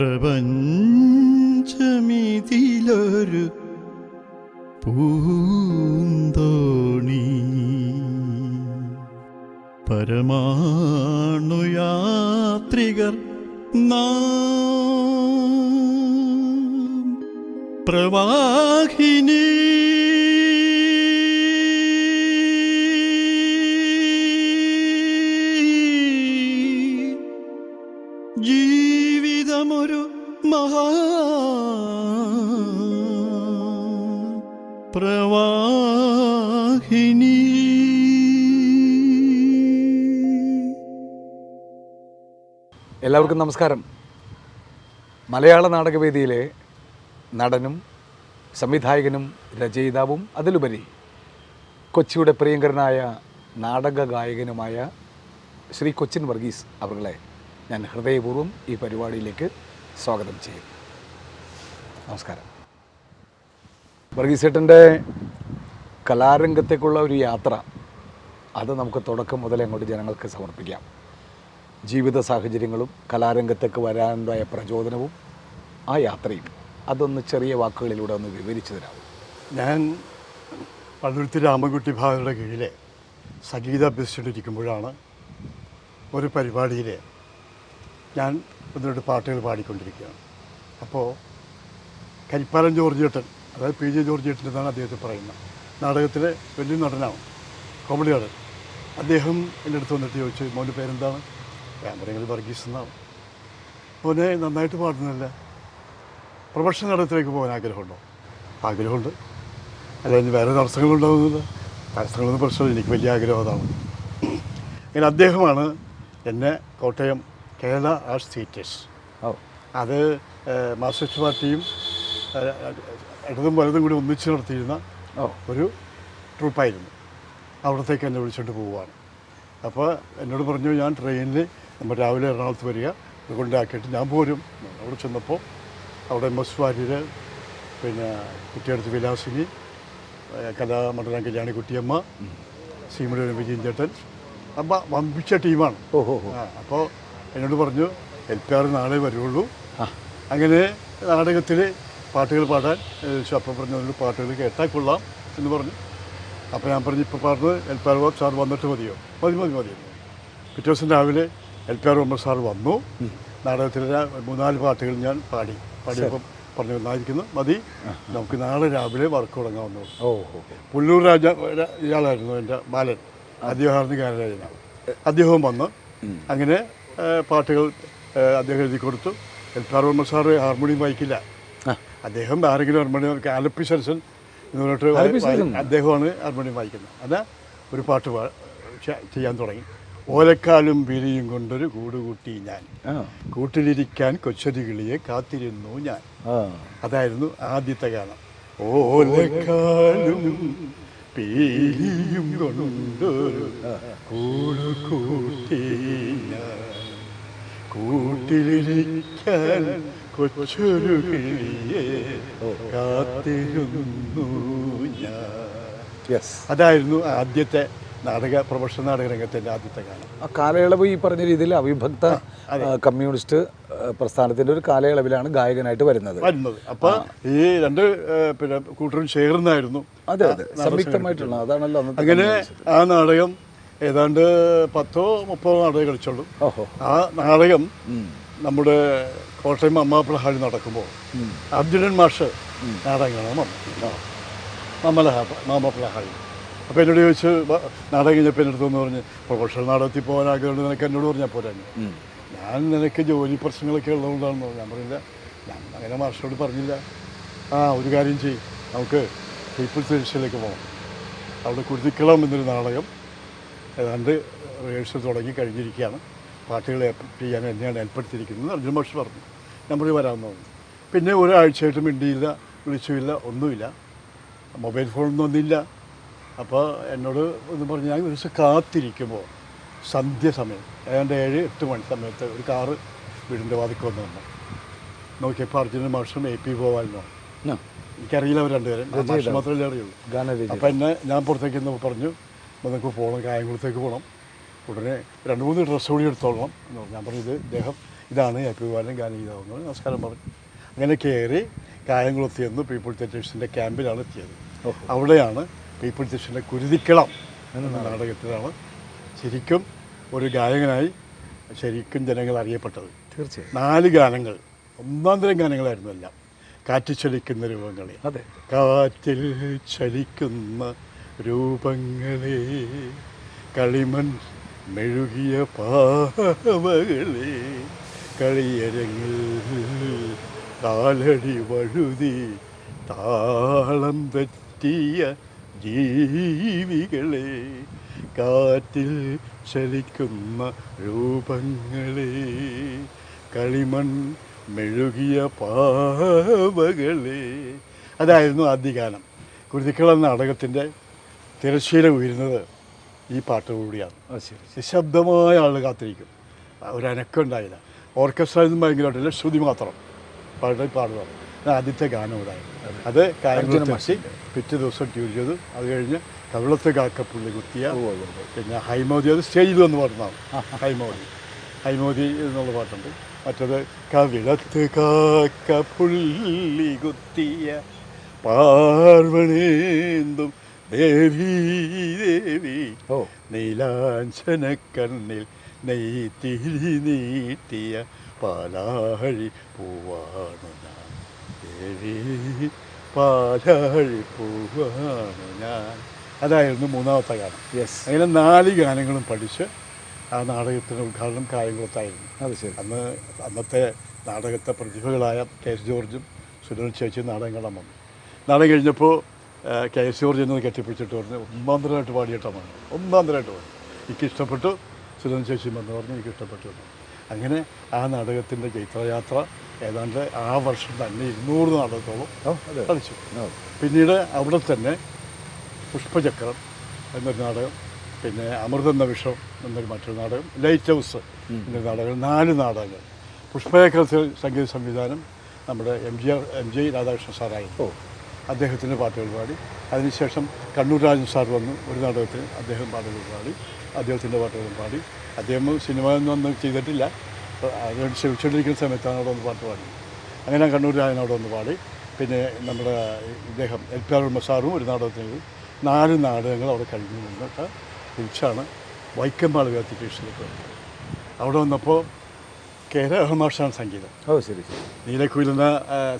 പ്രപഞ്ചമിതിലൊരു എല്ലാവർക്കും നമസ്കാരം. മലയാള നാടകവേദിയിലെ നടനും സംവിധായകനും രചയിതാവും അതിലുപരി കൊച്ചിയുടെ പ്രിയങ്കരനായ നാടക ഗായകനുമായ ശ്രീ കൊച്ചിൻ വർഗീസ് അവരുടെ ഞാൻ ഹൃദയപൂർവം ഈ പരിപാടിയിലേക്ക് സ്വാഗതം ചെയ്യുന്നു നമസ്കാരം. വർഗീസ് ഏട്ടന്റെ കലാരംഗത്തേക്കുള്ള ഒരു യാത്ര അത് നമുക്ക് തുടക്കം മുതലേ അങ്ങോട്ട് ജനങ്ങൾക്ക് സമർപ്പിക്കാം. ജീവിത സാഹചര്യങ്ങളും കലാരംഗത്തേക്ക് വരാനുണ്ടായ പ്രചോദനവും ആ യാത്രയും അതൊന്ന് ചെറിയ വാക്കുകളിലൂടെ ഒന്ന് വിവരിച്ചു തരാമോ? ഞാൻ പള്ളുരുത്തി രാമൻകുട്ടി ഭാഗയുടെ കീഴിലെ സംഗീത അഭ്യസിച്ചുകൊണ്ടിരിക്കുമ്പോഴാണ് ഒരു പരിപാടിയിൽ ഞാൻ ഒന്ന് രണ്ട് പാട്ടുകൾ പാടിക്കൊണ്ടിരിക്കുകയാണ്. അപ്പോൾ കരിപ്പാലൻ ജോർജ് ചേട്ടൻ അതായത് പി ജെ ജോർജ് ചേട്ടൻ എന്നാണ് അദ്ദേഹത്തെ പറയുന്നത്. നാടകത്തിലെ വലിയ നടനാണ് കോമഡി നടൻ അദ്ദേഹം എന്റെ അടുത്ത് വന്നിട്ട് ചോദിച്ചു മോന്റെ പേരെന്താണ്? പറയുന്നത് വർഗീസ് എന്നാണ് മോനെ നന്നായിട്ട് പാടുന്നില്ല പ്രൊഫഷണൽ നടത്തിലേക്ക് പോകാൻ ആഗ്രഹമുണ്ടോ? ആഗ്രഹമുണ്ട്. അല്ലെങ്കിൽ വേറെ തടസ്സങ്ങളുണ്ടാവുന്നില്ല. തടസ്സങ്ങളൊന്നും പ്രശ്നമില്ല. എനിക്ക് വലിയ ആഗ്രഹം അതാണ്. ഇങ്ങനെ അദ്ദേഹമാണ് എന്നെ കോട്ടയം കേരള ആർട്സ് തിയേറ്റേഴ്സ്. അത് മാർസിസ്റ്റ് മാർക്സിസ്റ്റ് പാർട്ടിയും ഇടതും വലതും കൂടി ഒന്നിച്ച് നടത്തിയിരുന്ന ഒരു ട്രൂപ്പായിരുന്നു. അവിടത്തേക്ക് എന്നെ വിളിച്ചിട്ട് പോവുകയാണ്. അപ്പോൾ എന്നോട് പറഞ്ഞു ഞാൻ ട്രെയിനിൽ നമ്മൾ രാവിലെ എറണാകുളത്ത് വരിക. കൊണ്ടാക്കിയിട്ട് ഞാൻ പോരും. അവിടെ ചെന്നപ്പോൾ അവിടെ എം എസ് വാര്യർ പിന്നെ കുട്ടിയടുത്ത് വിലാസിനി കലാമണ്ഡലം കല്യാണി കുട്ടിയമ്മ സീമുലൻ വിജയൻ ചേട്ടൻ. അപ്പം വമ്പിച്ച ടീമാണ്. ഓഹോ അപ്പോൾ എന്നോട് പറഞ്ഞു എൽ പി ആർ നാളെ വരുള്ളൂ. അങ്ങനെ നാടകത്തിൽ പാട്ടുകൾ പാടാൻ അപ്പം പറഞ്ഞു "അതിൽ പാട്ടുകൾ കേട്ടാൽ കൊള്ളാം എന്ന് പറഞ്ഞു. അപ്പോൾ ഞാൻ പറഞ്ഞു ഇപ്പോൾ പാടുന്നത് എൽ പി ആർ സാർ വന്നിട്ട് മതിയോ? മതി മതി മതി. പിറ്റേ ദിവസം രാവിലെ L P R Ummar sir വന്നു. നാടകത്തിലെ മൂന്നാൽ പാട്ടുകൾ ഞാൻ പാടി. പാടിയപ്പം പറഞ്ഞു നന്നായിരിക്കുന്നു മതി. നമുക്ക് നാളെ രാവിലെ വർക്ക് തുടങ്ങാവുന്നു ഓ പുല്ലൂർ രാജ ഇയാളായിരുന്നു എന്റെ ബാലൻ. ഗാനരാജനാണ് അദ്ദേഹവും വന്ന് അങ്ങനെ പാട്ടുകൾ അദ്ദേഹം എഴുതി കൊടുത്തു. L P R Ummar sir harmonium വായിക്കില്ല. അദ്ദേഹം ആരെങ്കിലും ഹാർമോണിയം ആലപ്പി സരസൻ എന്ന് പറഞ്ഞിട്ട് അദ്ദേഹമാണ് ഹാർമോണിയം വായിക്കുന്നത്. അതാ ഒരു പാട്ട് ചെയ്യാൻ തുടങ്ങി. ഓലക്കാലും വിരിയും കൊണ്ടൊരു കൂടുകൂട്ടി ഞാൻ. കൂട്ടിലിരിക്കാൻ കൊച്ചൊരു കിളിയെ കാത്തിരുന്നു ഞാൻ. അതായിരുന്നു ആദ്യത്തെ ഗാനം. ഓലക്കാലും പീലിയും കൊണ്ടൊരു കൂട് കൂട്ടി ഞാൻ. കൂട്ടിലിരിക്കാൻ കൊച്ചൊരു കിളിയെ കാത്തിരുന്നു ഞാൻ. അതായിരുന്നു ആദ്യത്തെ നാടക പ്രൊഫഷണൽ നാടക രംഗത്തിന്റെ ആദ്യത്തെ കാലം. ആ കാലയളവ് ഈ പറഞ്ഞ രീതിയിൽ അവിഭക്ത കമ്മ്യൂണിസ്റ്റ് പ്രസ്ഥാനത്തിന്റെ ഒരു കാലയളവിലാണ് ഗായകനായിട്ട് വരുന്നത്. വരുന്നത്. അപ്പോൾ ഈ രണ്ട് പിന്നെ കൂട്ടരും ചേർന്നായിരുന്നു. അതെ അതെ. സംയുക്തമായിട്ടുള്ള അതാണല്ലോ അങ്ങനെ ആ നാടകം ഏതാണ്ട് പത്തോ മുപ്പതോ നാടകം കളിച്ചോളൂ ഓഹോ. ആ നാടകം നമ്മുടെ കോട്ടയം അമ്മാപ്പിള ഹാളി നടക്കുമ്പോൾ അർജുനൻ മാഷ് നാടകം കാണാൻ വന്നു മാമാപ്പിള ഹാളി അപ്പോൾ എന്നോട് ചോദിച്ചു "വ- നാടകം കഴിഞ്ഞപ്പോൾ എന്റെ അടുത്തെന്ന് പറഞ്ഞ് പ്രൊഫഷണൽ നാടകത്തിൽ പോകാൻ ആഗ്രഹമുണ്ട് നിനക്ക് എന്നോട് പറഞ്ഞാൽ പോരാഞ്ഞു ഞാൻ നിനക്ക് ജോലി പ്രശ്നങ്ങളൊക്കെ ഉള്ളതുകൊണ്ടാണെന്ന് ഞാൻ പറഞ്ഞില്ല ഞാൻ അങ്ങനെ മാഷോട് പറഞ്ഞില്ല. ആ ഒരു കാര്യം ചെയ്യും നമുക്ക് പീപ്പിൾസ് എഡിഷനിലേക്ക് പോകാം അവിടെ കുരുതിക്കളം എന്നൊരു നാടകം ഏതാണ്ട് റിഹേഴ്സൽ തുടങ്ങി കഴിഞ്ഞിരിക്കുകയാണ്. പാട്ടുകൾ ചെയ്യാൻ എന്നെയാണ് ഏർപ്പെടുത്തിയിരിക്കുന്നത്. അർജുൻ മാഷ് പറഞ്ഞു. ഞാൻ പറഞ്ഞു വരാമെന്ന് പറഞ്ഞു. പിന്നെ ഒരാഴ്ചയായിട്ടും മിണ്ടിയില്ല വിളിച്ചുമില്ല ഒന്നുമില്ല. മൊബൈൽ ഫോണൊന്നും ഒന്നില്ല അപ്പോൾ എന്നോട് ഒന്ന് പറഞ്ഞാൽ ഞാൻ ഒരു ദിവസം കാത്തിരിക്കുമ്പോൾ സന്ധ്യ സമയം ഏതാണ്ട് ഏഴ് എട്ട് മണി സമയത്ത് ഒരു കാറ് വീടിന്റെ വാതിക്ക് വന്നു വന്നു. നോക്കിയപ്പോൾ അർജുനൻ മാഷും എ പി ഗോപാലനോ എനിക്കറിയില്ല അവർ രണ്ടുപേരും. മാഷ് മാത്രമല്ലേ അറിയുള്ളൂ. അപ്പം എന്നെ ഞാൻ പുറത്തേക്ക് എന്ന് പറഞ്ഞു "അപ്പോൾ നമുക്ക് പോകണം കായംകുളത്തേക്ക് പോകണം. ഉടനെ രണ്ട് മൂന്ന് ഡ്രസ്സ് കൂടി എടുത്തോളണം. എന്ന് പറഞ്ഞു. ഞാൻ പറഞ്ഞു ഇത് ഇദ്ദേഹം ഇതാണ് എ പി ബാലൻ ഗാനഗീതാവെന്ന് നമസ്കാരം പറഞ്ഞു. അങ്ങനെ കയറി കായംകുളത്ത് നിന്ന് പീപ്പിൾ തെറ്റേഴ്സിന്റെ ക്യാമ്പിലാണ് എത്തിയത്. അവിടെയാണ് പീപ്പിൾ തിയേറ്റേഴ്സിന്റെ കുരുതിക്കളം എന്ന നാടകത്തിലാണ് ശരിക്കും ഒരു ഗായകനായി ശരിക്കും ജനങ്ങൾ അറിയപ്പെട്ടത്. തീർച്ചയായും. നാല് ഗാനങ്ങൾ ഒന്നാം തരം ഗാനങ്ങളായിരുന്നു എല്ലാം. കാറ്റ് ചലിക്കുന്ന രൂപങ്ങളെ അതെ. കാറ്റിൽ ചലിക്കുന്ന രൂപങ്ങളെ കളിമൺ മെഴുകിയ പാവകളെ കളിയരങ്ങിൽ കാലടി വഴുതി താളം തെറ്റിയ ജീവികളെ കാറ്റിൽ ചലിക്കുന്ന രൂപങ്ങളെ കളിമൺ മെഴുകിയ പാവകളെ. അതായിരുന്നു ആദ്യ ഗാനം കുരുതിക്കളം നാടകത്തിന്റെ തിരശ്ശീല ഉയരുന്നത് ഈ പാട്ടുകൂടിയാണ്. നിശബ്ദമായ ആൾ കാത്തിരിക്കും. ഒരു അനക്കമുണ്ടായില്ല ഓർക്കസ്ട്ര ഒന്നും ഭയങ്കരമായിട്ടില്ല. ശ്രുതി മാത്രം പാട്ട് പാടുക ആദ്യത്തെ ഗാനം ഉണ്ടായി അത്. കായംകുളത്ത് മഷി പിറ്റേ ദിവസം ട്യൂൺ ചെയ്തു. അത് കഴിഞ്ഞ് കവിളത്ത് കാക്കപ്പുള്ളി കുത്തിയ പിന്നെ ഹൈമോദി അത് സ്റ്റേജിൽ വന്ന് പാടുന്നതാണ് ഹൈമോദി ഹൈമോദി എന്നുള്ള പാട്ടുണ്ട്. മറ്റത് കവിളത്ത് കാക്കപ്പുള്ളി കുത്തിയ പാർവണേന്തും ദേവി ദേവി ഓ. നീലാഞ്ചന കണ്ണിൽ നെയ്ത്തിരി നീട്ടിയ പാലാഴി പൂവാണ് ഞാൻ ദേവി പാലാഴി പൂവാണ് ഞാൻ അതായിരുന്നു മൂന്നാമത്തെ ഗാനം. യെസ് അങ്ങനെ നാല് ഗാനങ്ങളും പഠിച്ച് ആ നാടകത്തിന്റെ ഉദ്ഘാടനം കായംകുളത്തായിരുന്നു. അത് ശരി. അന്ന് അന്നത്തെ നാടകത്തെ പ്രതിഭകളായ കെ എസ് ജോർജും സുനിൽ ചേച്ചി നാടകം കാണാൻ വന്നു നാടകം കഴിഞ്ഞപ്പോൾ കെ എസ് ജോർജ് എന്നത് കെട്ടിപ്പിടിച്ചിട്ട് പറഞ്ഞു ഒന്നാന്തരമായിട്ട് പാടിയിട്ടാണ് ഒന്നാന്തരമായിട്ട് പാടി എനിക്ക് ഇഷ്ടപ്പെട്ടു സുനിൽ ചേച്ചി വന്ന് പറഞ്ഞു എനിക്ക് ഇഷ്ടപ്പെട്ടു അങ്ങനെ ആ നാടകത്തിന്റെ ചൈത്രയാത്ര ഏതാണ്ട് ആ വർഷം തന്നെ ഇരുന്നൂറ് നാടകത്തോളം കളിച്ചു പിന്നീട് അവിടെ തന്നെ പുഷ്പചക്രം എന്നൊരു നാടകം പിന്നെ അമൃത എന്ന വിഷം എന്നൊരു മറ്റൊരു നാടകം ലൈറ്റ് ഹൗസ് എന്നൊരു നാടകം നാല് നാടകങ്ങൾ. പുഷ്പചക്രത്തിൽ സംഗീത സംവിധാനം നമ്മുടെ M G R M G Radhakrishnan സാറായിരുന്നു. അദ്ദേഹത്തിന്റെ പാട്ടുകൾ പാടി. അതിനുശേഷം കണ്ണൂർ രാജൻ സാർ വന്നു ഒരു നാടകത്തിന് അദ്ദേഹം പാട്ടുകൾ പാടി. അദ്ദേഹത്തിന്റെ പാട്ടുകളും പാടി. അദ്ദേഹം സിനിമ ഒന്നും ചെയ്തിട്ടില്ല. അപ്പോൾ ക്ഷമിച്ചുകൊണ്ടിരിക്കുന്ന സമയത്താണ് അവിടെ ഒന്ന് പാട്ട് പാടി. അങ്ങനെ കണ്ണൂർ രാജൻ അവിടെ ഒന്ന് പാടി. പിന്നെ നമ്മുടെ ഇദ്ദേഹം എൽ പി ആർ മസാറും ഒരു നാടകത്തിന് നാല് നാടകങ്ങൾ അവിടെ കഴിഞ്ഞു നിന്നിട്ട് തിരിച്ചാണ് വൈക്കം വ്യാപ്തി തിയേറ്റേഴ്സിലേക്ക് വന്നത് അവിടെ വന്നപ്പോൾ കെ രാഹമാഷാണ് സംഗീതം. ഓ ശരി ശരി. നീലക്കുയിലെന്ന